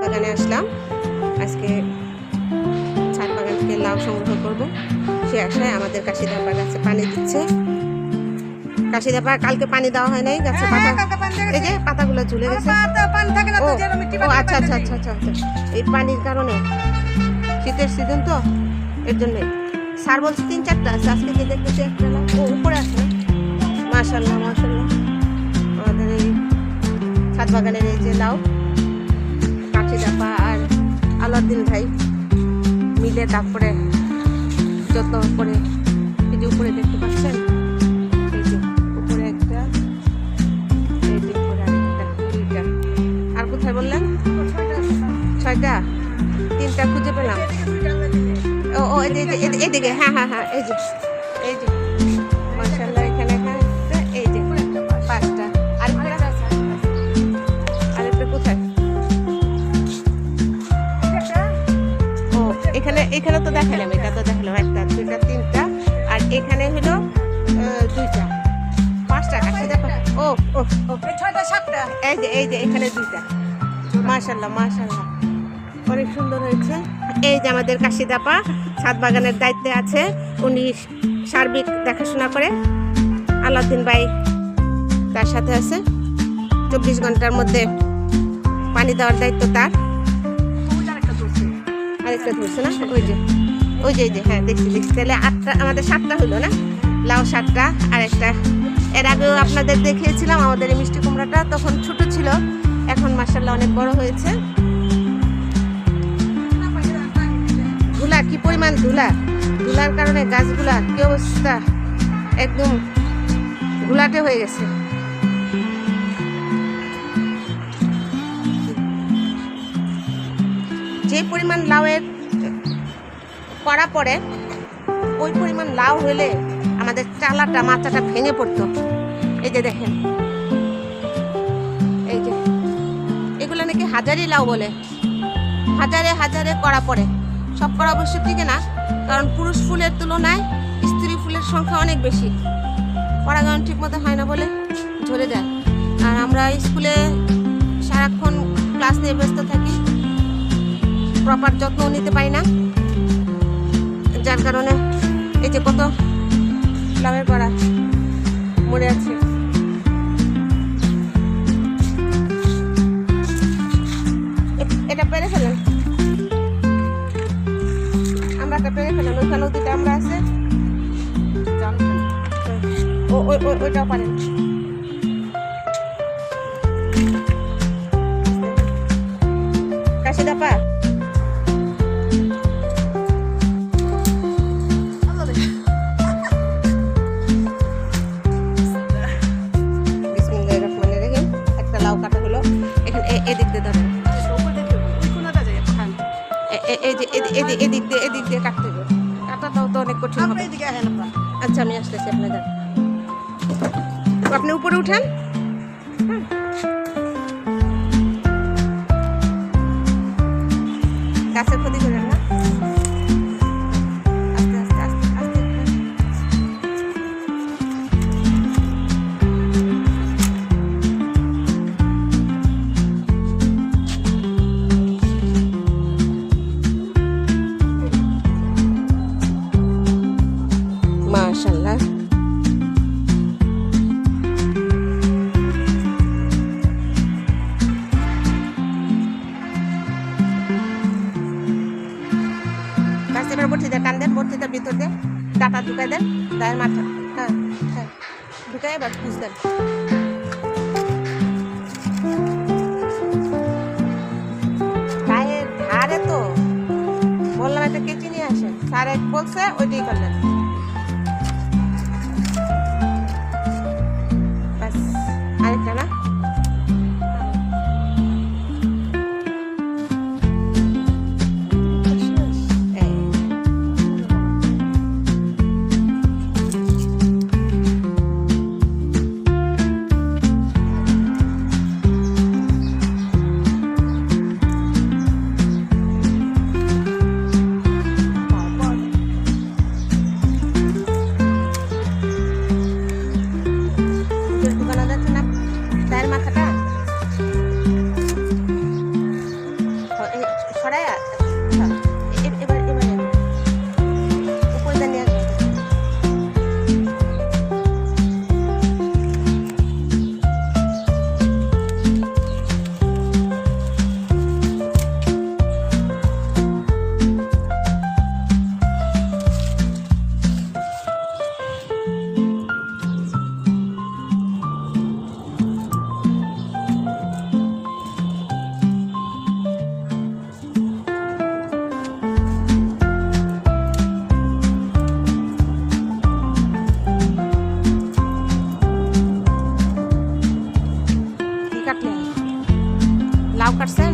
বাগানে আসলাম। আজকে ছাদ বাগান থেকে লাউ সংগ্রহ করব। সে আশায় আমাদের কাশিদাপা গাছে পানি দিচ্ছে। কাশিদাপা কালকে পানি দেওয়া হয় নাই গাছে হ্যাঁ, পাতা এই যে পাতাগুলো ঝুলে গেছে। ও আচ্ছা আচ্ছা আচ্ছা আচ্ছা আচ্ছা। এই পানির কারণে শীতের সিজন তো এর জন্য সার বলছে তিন চারটা আছে আজকে যে দেখতেছি একটা লাউ ও উপরে আছে মাশাল্লাহ মাশাল্লাহ আমাদের এই ছাদ বাগানের এই যে লাউ কাঠি চাপা আর আলাউদ্দিন ভাই মিলে তারপরে যত্ন করে এই যে উপরে দেখতে পাচ্ছেন? এই যে উপরে একটা আর কোথায় বললেন? ছয়টা? তিনটা খুঁজে পেলাম। ও এইদিকে হ্যাঁ হ্যাঁ হ্যাঁ এই যে এই যে। মাশাল্লাহ এখানে এখানে তো দেখালাম এটা তো দেখালাম একটা দুইটা তিনটা আর এখানে হলো দুইটা। পাঁচটা কাছে দেখো। ও ও ও। ছয়টা সাতটা। এই যে এই যে এখানে দুইটা। মাশাল্লাহ মাশাল্লাহ অনেক সুন্দর হয়েছে। এই যে আমাদের কাশিদাপা ছাদ বাগানের দায়িত্বে আছে। উনি সার্বিক দেখাশোনা করে। আলাউদ্দিন ভাই তার সাথে আছে। চব্বিশ ঘণ্টার মধ্যে পানি দেওয়ার দায়িত্ব তার। আরেকটা ধরছে না? ওই যে ওই যে যে হ্যাঁ দেখছি দেখছি। তাহলে আটটা, আমাদের সাতটা হলো না? লাউ সাতটা আর একটা। এর আগেও আপনাদের দেখিয়েছিলাম আমাদের মিষ্টি কুমড়াটা, তখন ছোট ছিল। এখন মার্শাল্লাহ অনেক বড় হয়েছে। ধুলা, কি পরিমাণ ধুলা? ধুলার কারণে গাছগুলা, কি অবস্থা? একদম ঘোলাটে হয়ে গেছে। যে পরিমাণ লাউয়ের করা পড়ে, ওই পরিমাণ লাউ হলে আমাদের চালাটা মাথাটা ভেঙে পড়তো। এই যে দেখেন। এই যে। এগুলো নাকি হাজারি লাউ বলে। হাজারে হাজারে করা পড়ে। সব করা অবশ্য টিকে না, কারণ পুরুষ ফুলের তুলনায় স্ত্রী ফুলের সংখ্যা অনেক বেশি। পরাগায়ন ঠিক মতো হয় না বলে ঝরে যায়। আর আমরা স্কুলে সারাক্ষণ ক্লাস নিয়ে ব্যস্ত থাকি। প্রপার যত্ন নিতে পারি না। যার কারণে এই যে কত লাভের করা মরে আছে। এটা পেরে ফেলেন। আমরা একটা পেরে ফেলেন ওইখানে দুটো আমরা আছে। ওইটাও পারেন। এদিক দিয়ে ধরেন এ- এ- এই যে এদি- এদি- এদিক দিয়ে এদিক দিয়ে কাটতে হবে। কাটাটাও তো অনেক কঠিন হবে। আচ্ছা আমি আসতেছি আপনাদের আপনি উপরে উঠেন। বটিতে ভিতর ডাটা ঢুকাই দেন তাই মাথা হ্যাঁ হ্যাঁ ঢুকাই এবার খুঁজ দেন that কাটছেন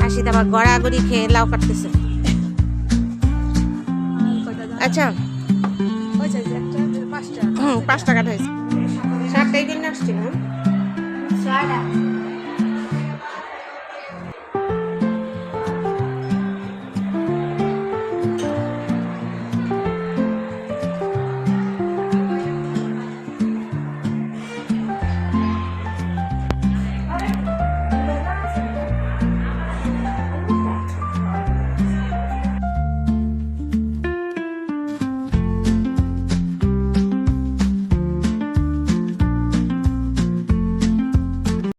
কাশিতে আবার গড়াগড়ি খেয়ে লাউ কাটতেছে। আচ্ছা। হুম পাঁচ টাকা হয়েছে। সাতটাই কিনে আসছি না?